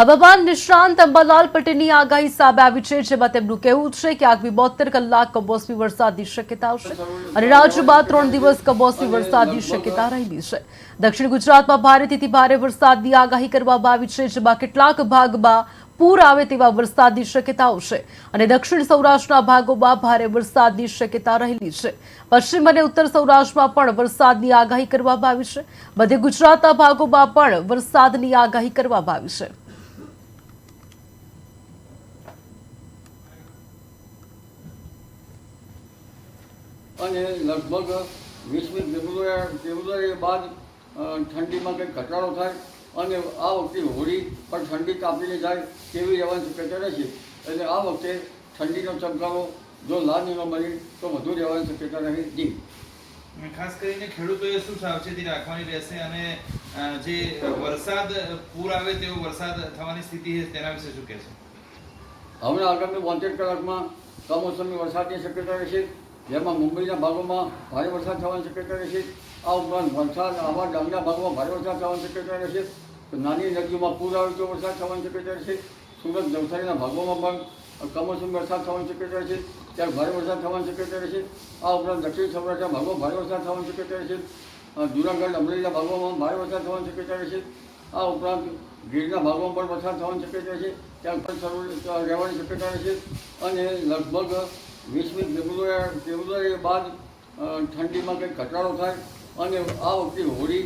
હવામાન નિષ્ણાંત અંબાલાલ પટેલની આગાહી સામે આવી છે, જેમાં તેમનું કહેવું છે કે આગામી બોતેર કલાક કમોસમી વરસાદની શક્યતા છે અને રાજ્યમાં ત્રણ દિવસ કમોસમી વરસાદની શક્યતા રહેલી છે. દક્ષિણ ગુજરાતમાં ભારેથી ભારે વરસાદની આગાહી કરવામાં આવી છે, જેમાં કેટલાક ભાગમાં પૂર આવે તેવા વરસાદની શક્યતાઓ છે અને દક્ષિણ સૌરાષ્ટ્રના ભાગોમાં ભારે વરસાદની શક્યતા રહેલી છે. પશ્ચિમ અને ઉત્તર સૌરાષ્ટ્રમાં પણ વરસાદની આગાહી કરવામાં આવી છે. મધ્ય ગુજરાતના ભાગોમાં પણ વરસાદની આગાહી કરવામાં આવી છે. અને લગભગ વીસમી ફેબ્રુઆરી ફેબ્રુઆરી બાદ ઠંડીમાં કંઈક ઘટાડો થાય અને આ વખતે હોળી પણ ઠંડી કાપીને જાય તેવી રહેવાની શક્યતા રહેશે. એટલે આ વખતે ઠંડીનો ચમકારો જો લાદીનો મળી તો વધુ રહેવાની શક્યતા રહે. જી. ખાસ કરીને ખેડૂતોએ શું સાવચેતી રાખવાની રહેશે અને જે વરસાદ પૂર આવે તેવો વરસાદ થવાની સ્થિતિ તેના વિશે શું કહેશો? હમણાં આગામી બોતેર કલાકમાં કમોસમી વરસાદની શક્યતા રહેશે, જેમાં મુંબઈના ભાગોમાં ભારે વરસાદ થવાની શક્યતા રહેશે. આ ઉપરાંત વલસાડ આવા ડાંગના ભાગોમાં ભારે વરસાદ થવાની શક્યતા રહેશે. નાની નદીઓમાં પૂર આવે તો વરસાદ થવાની શક્યતા રહેશે. સુરત, નવસારીના ભાગોમાં પણ કમોસમી વરસાદ થવાની શક્યતા રહેશે. ત્યારે ભારે વરસાદ થવાની શક્યતા રહેશે. આ ઉપરાંત દક્ષિણ સૌરાષ્ટ્રના ભાગોમાં ભારે વરસાદ થવાની શક્યતા રહેશે. જુનાગઢ, અમરેલીના ભાગોમાં ભારે વરસાદ થવાની શક્યતા રહેશે. આ ઉપરાંત ગીરના ભાગોમાં પણ વરસાદ થવાની શક્યતા છે. ત્યાં પણ રહેવાની શક્યતા રહેશે અને લગભગ વીસમી ફેબ્રુઆરી ફેબ્રુઆરી બાદ ઠંડીમાં કંઈક ઘટાડો થાય અને આ વખતે હોળી